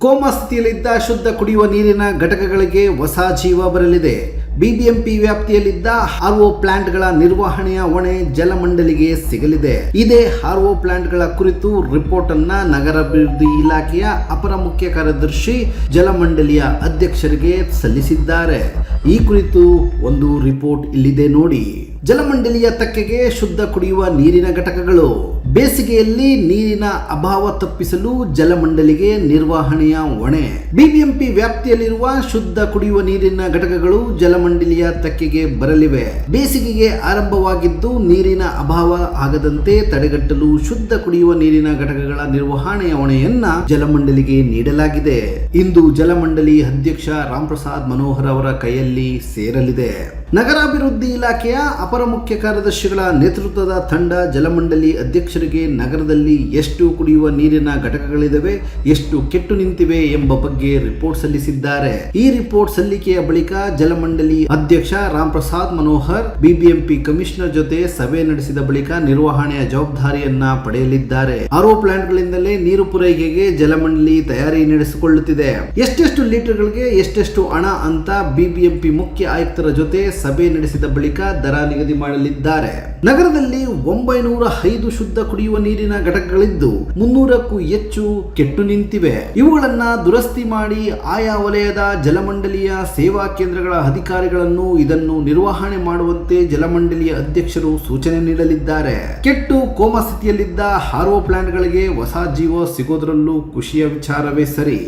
Coma ಸ್ಥಿತಿಯಲ್ಲಿದ್ದ ಶುದ್ಧ ಕುಡಿಯುವ ನೀರಿನ ಘಟಕಗಳಿಗೆ ಹೊಸ ಜೀವ ಬರಲಿದೆ. ಬಿಬಿಎಂಪಿ ವ್ಯಾಪ್ತಿಯಲ್ಲಿದ್ದ ಆರ್ಒ ಪ್ಲಾಂಟ್ಗಳ ನಿರ್ವಹಣೆಯ ಹೊಣೆ ಜಲಮಂಡಲಿಗೆ ಸಿಗಲಿದೆ. ಇದೇ ಆರ್ಒ ಪ್ಲಾಂಟ್ಗಳ ಕುರಿತು ರಿಪೋರ್ಟ್ ಅನ್ನ ನಗರಾಭಿವೃದ್ಧಿ ಇಲಾಖೆಯ ಅಪರ ಮುಖ್ಯ ಕಾರ್ಯದರ್ಶಿ ಜಲಮಂಡಲಿಯ ಅಧ್ಯಕ್ಷರಿಗೆ ಸಲ್ಲಿಸಿದ್ದಾರೆ. ಈ ಕುರಿತು ಒಂದು ರಿಪೋರ್ಟ್ ಇಲ್ಲಿದೆ ನೋಡಿ. ಜಲಮಂಡಲಿಯ ತಕ್ಕೆಗೆ ಶುದ್ಧ ಕುಡಿಯುವ ನೀರಿನ ಘಟಕಗಳು. ಬೇಸಿಗೆಯಲ್ಲಿ ನೀರಿನ ಅಭಾವ ತಪ್ಪಿಸಲು ಜಲಮಂಡಲಿಗೆ ನಿರ್ವಹಣೆಯ ಹೊಣೆ. ಬಿಬಿಎಂಪಿ ವ್ಯಾಪ್ತಿಯಲ್ಲಿರುವ ಶುದ್ಧ ಕುಡಿಯುವ ನೀರಿನ ಘಟಕಗಳು ಜಲಮಂಡಲಿಯ ತಕ್ಕೆಗೆ ಬರಲಿವೆ. ಬೇಸಿಗೆಗೆ ಆರಂಭವಾಗಿದ್ದು ನೀರಿನ ಅಭಾವ ಆಗದಂತೆ ತಡೆಗಟ್ಟಲು ಶುದ್ಧ ಕುಡಿಯುವ ನೀರಿನ ಘಟಕಗಳ ನಿರ್ವಹಣೆಯ ಹೊಣೆಯನ್ನ ಜಲಮಂಡಳಿಗೆ ನೀಡಲಾಗಿದೆ. ಇಂದು ಜಲಮಂಡಳಿ ಅಧ್ಯಕ್ಷ ರಾಮ್ ಪ್ರಸಾದ್ ಮನೋಹರ್ ಅವರ ಕೈಯಲ್ಲಿ ಸೇರಲಿದೆ. ನಗರಾಭಿವೃದ್ಧಿ ಇಲಾಖೆಯ ಅಪರ ಮುಖ್ಯ ಕಾರ್ಯದರ್ಶಿಗಳ ನೇತೃತ್ವದ ತಂಡ ಜಲಮಂಡಳಿ ಅಧ್ಯಕ್ಷರಿಗೆ ನಗರದಲ್ಲಿ ಎಷ್ಟು ಕುಡಿಯುವ ನೀರಿನ ಘಟಕಗಳಿವೆ ಎಷ್ಟು ಕೆಟ್ಟು ನಿಂತಿವೆ ಎಂಬ ಬಗ್ಗೆ ರಿಪೋರ್ಟ್ ಸಲ್ಲಿಸಿದ್ದಾರೆ. ಈ ರಿಪೋರ್ಟ್ ಸಲ್ಲಿಕೆಯ ಬಳಿಕ ಅಧ್ಯಕ್ಷ ರಾಮ್ ಪ್ರಸಾದ್ ಮನೋಹರ್, ಬಿಬಿಎಂಪಿ ಕಮಿಷನರ್ ಜೊತೆ ಸಭೆ ನಡೆಸಿದ ಬಳಿಕ ನಿರ್ವಹಣೆಯ ಜವಾಬ್ದಾರಿಯನ್ನ ಪಡೆಯಲಿದ್ದಾರೆ. ಆರೋ ಪ್ಲಾಂಟ್ಗಳಿಂದಲೇ ನೀರು ಪೂರೈಕೆಗೆ ಜಲಮಂಡಳಿ ತಯಾರಿ ನಡೆಸಿಕೊಳ್ಳುತ್ತಿದೆ. ಎಷ್ಟೆಷ್ಟು ಲೀಟರ್ಗಳಿಗೆ ಎಷ್ಟೆಷ್ಟು ಹಣ ಅಂತ ಬಿಬಿಎಂಪಿ ಮುಖ್ಯ ಆಯುಕ್ತರ ಜೊತೆ ಸಭೆ ನಡೆಸಿದ ಬಳಿಕ ದರ ನಿಗದಿ ಮಾಡಲಿದ್ದಾರೆ. ನಗರದಲ್ಲಿ ಒಂಬೈನೂರ ಐದು ಶುದ್ಧ ಕುಡಿಯುವ ನೀರಿನ ಘಟಕಗಳಿದ್ದು ಮುನ್ನೂರಕ್ಕೂ ಹೆಚ್ಚು ಕೆಟ್ಟು ನಿಂತಿವೆ. ಇವುಗಳನ್ನ ದುರಸ್ತಿ ಮಾಡಿ ಆಯಾ ವಲಯದ ಜಲಮಂಡಳಿಯ ಸೇವಾ ಕೇಂದ್ರಗಳ ಅಧಿಕಾರಿಗಳನ್ನು ಇದನ್ನು ನಿರ್ವಹಣೆ ಮಾಡುವಂತೆ ಜಲಮಂಡಳಿಯ ಅಧ್ಯಕ್ಷರು ಸೂಚನೆ ನೀಡಲಿದ್ದಾರೆ. ಕೆಟ್ಟು ಕೋಮಾ ಸ್ಥಿತಿಯಲ್ಲಿದ್ದ ಹಾರೋ ಪ್ಲಾಂಟ್ಗಳಿಗೆ ಹೊಸ ಜೀವ ಸಿಗೋದ್ರಲ್ಲೂ ಖುಷಿಯ ವಿಚಾರವೇ ಸರಿ.